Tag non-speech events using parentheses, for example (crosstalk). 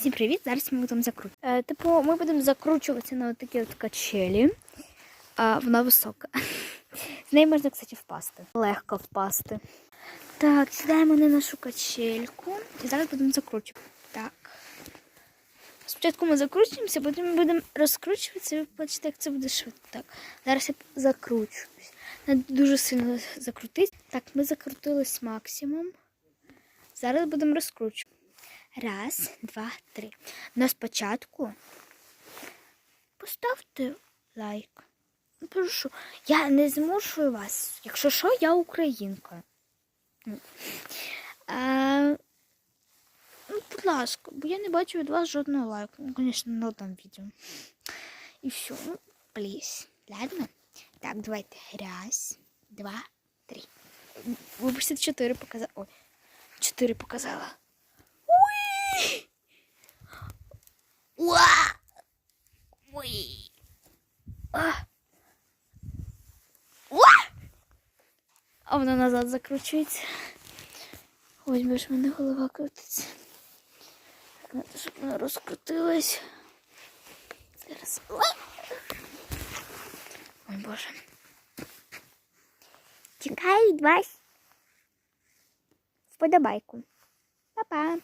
Всім привіт! Зараз ми будемо закручувати. Е, типу, ми будемо закручуватися на такі от качелі. А, вона висока. (laughs) З неї можна, кстати, впасти. Легко впасти. Так, сідаємо на нашу качельку і зараз будемо закручувати. Так. Спочатку ми закручуємося, потім ми будемо розкручуватися, ви бачите, як це буде швидко. Так, зараз я закручуюсь. Треба дуже сильно закрутити. Так, ми закрутились максимум. Зараз будемо розкручувати. Раз, два, три. Но спочатку поставте лайк. Ну, Прошу, я не змушую вас. Якщо що, я українка. Ну, А, ну, будь ласка, бо я не бачу від вас жодного лайку. Ну, звісно, на одному відео. І все. Ну, пліз. Ладно? Так, давайте. Раз, два, три. Вибачте, чотири показала. Ой, чотири показала. Уа! А воно назад закручується. Ось бо ж мене голова крутиться. Так, надо, щоб вона розкрутилась. Зараз. Ой, Боже. Чекаю від вас. Вподобайку. Па-па.